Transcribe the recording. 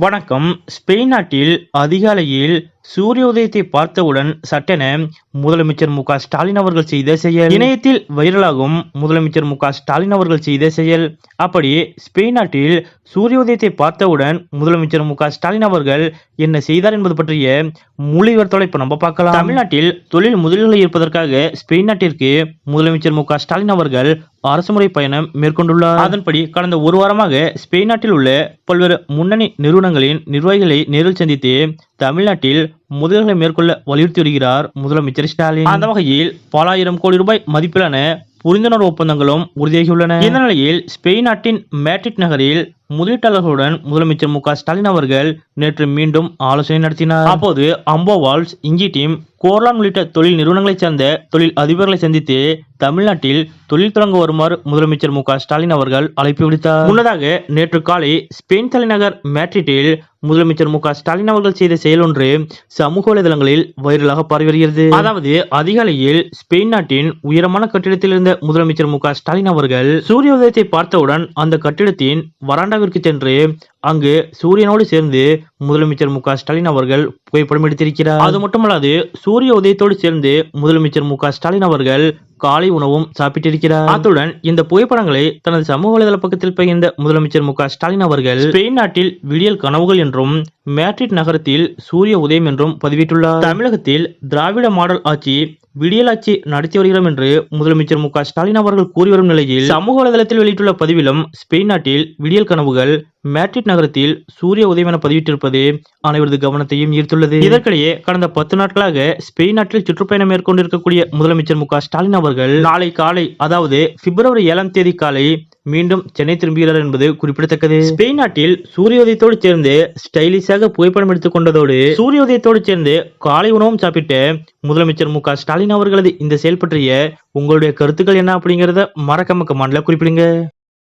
வணக்கம். ஸ்பெயின் நாட்டில் அதிகாலையில் சூரிய உதயத்தை பார்த்தவுடன் சட்டென முதலமைச்சர் மு ஸ்டாலின் அவர்கள் செய்த செயல். இணையத்தில் வைரலாகும் முதலமைச்சர் மு ஸ்டாலின் அவர்கள் செய்த செயல். அப்படி ஸ்பெயின் நாட்டில் சூரிய உதயத்தை பார்த்தவுடன் முதலமைச்சர் மு ஸ்டாலின் அவர்கள் என்ன செய்தார் என்பது பற்றிய முழு இப்ப நம்ம பார்க்கலாம். தமிழ்நாட்டில் தொழில் முதலீடுகளை இருப்பதற்காக ஸ்பெயின் நாட்டிற்கு முதலமைச்சர் மு ஸ்டாலின் அவர்கள் அரசுமுறை பயணம் மேற்கொண்டுள்ளார். அதன்படி கடந்த ஒரு வாரமாக ஸ்பெயின் நாட்டில் உள்ள பல்வேறு முன்னணி நிறுவனங்களின் நிர்வாகிகளை நேரில் சந்தித்து தமிழ்நாட்டில் முதல்களை மேற்கொள்ள வலியுறுத்தி வருகிறார் முதலமைச்சர் ஸ்டாலின். அந்த வகையில் பல ஆயிரம் கோடி ரூபாய் மதிப்பிலான புரிந்துணர்வு ஒப்பந்தங்களும் உறுதியாகியுள்ளன. இந்த நிலையில் ஸ்பெயின் நாட்டின் மேட்ரிட் நகரில் முதலீட்டாளர்களுடன் முதலமைச்சர் மு க ஸ்டாலின் அவர்கள் நேற்று மீண்டும் ஆலோசனை நடத்தினார். அப்போது அம்போவால்ஸ் இஞ்சி டீம் கோர்லான் உள்ளிட்ட தொழில் நிறுவனங்களைச் சேர்ந்த தொழில் அதிபர்களை சந்தித்து தமிழ்நாட்டில் தொழில் தொடங்க வருமாறு முதலமைச்சர் மு க ஸ்டாலின் அவர்கள் அழைப்பு விடுத்தார். முன்னதாக நேற்று காலை ஸ்பெயின் தலைநகர் மேட்ரிட்டில் முதலமைச்சர் மு க ஸ்டாலின் அவர்கள் செய்த செயல் ஒன்று சமூக வலைதளங்களில் வைரலாக பரவி வருகிறது அதாவது அதிகாலையில் ஸ்பெயின் நாட்டின் உயரமான கட்டிடத்தில் இருந்த முதலமைச்சர் மு க ஸ்டாலின் அவர்கள் சூரிய உதயத்தை பார்த்தவுடன் அந்த கட்டிடத்தின் வராண்டாவிற்கு சென்று அங்கு சூரியனோடு சேர்ந்து முதலமைச்சர் மு ஸ்டாலின் அவர்கள் புகைப்படம் எடுத்திருக்கிறார். அது மட்டுமல்லாது சூரிய உதயத்தோடு சேர்ந்து முதலமைச்சர் மு ஸ்டாலின் அவர்கள் காலை உணவும் சாப்பிட்டிருக்கிறார். அத்துடன் இந்த புகைப்படங்களை தனது சமூக வலைதள பக்கத்தில் பகிர்ந்த முதலமைச்சர் மு ஸ்டாலின் அவர்கள் ஸ்பெயின் நாட்டில் விடியல் கனவுகள் என்றும் மேட்ரிட் நகரத்தில் சூரிய உதயம் என்றும் பதிவிட்டுள்ளார். தமிழகத்தில் திராவிட மாடல் ஆட்சி விடியலாட்சி நடத்தி வருகிறோம் என்று முதலமைச்சர் மு க ஸ்டாலின் அவர்கள் கூறி வரும் நிலையில் சமூக வலைதளத்தில் வெளியிட்டுள்ள பதிவிலும் ஸ்பெயின் நாட்டில் விடியல் கனவுகள் மேட்ரிட் நகரத்தில் சூரிய உதயம் என பதிவிட்டிருப்பது அனைவரது கவனத்தையும் ஈர்த்துள்ளது. இதற்கிடையே கடந்த பத்து நாட்களாக ஸ்பெயின் நாட்டில் சுற்றுப்பயணம் மேற்கொண்டிருக்கக்கூடிய முதலமைச்சர் மு ஸ்டாலின் அவர்கள் நாளை காலை அதாவது பிப்ரவரி ஏழாம் தேதி காலை மீண்டும் சென்னை திரும்புகிறார் என்பது குறிப்பிடத்தக்கது. ஸ்பெயின் நாட்டில் சூரிய உதயத்தோடு சேர்ந்து ஸ்டைலிஷாக புகைப்படம் எடுத்துக் கொண்டதோடு சூரிய உதயத்தோடு சேர்ந்து காலை உணவும் சாப்பிட்ட முதலமைச்சர் மு ஸ்டாலின் அவர்களது இந்த செயல் பற்றிய உங்களுடைய கருத்துக்கள் என்ன அப்படிங்கறத மறக்காம கமெண்ட்ல குறிப்பிடுங்க.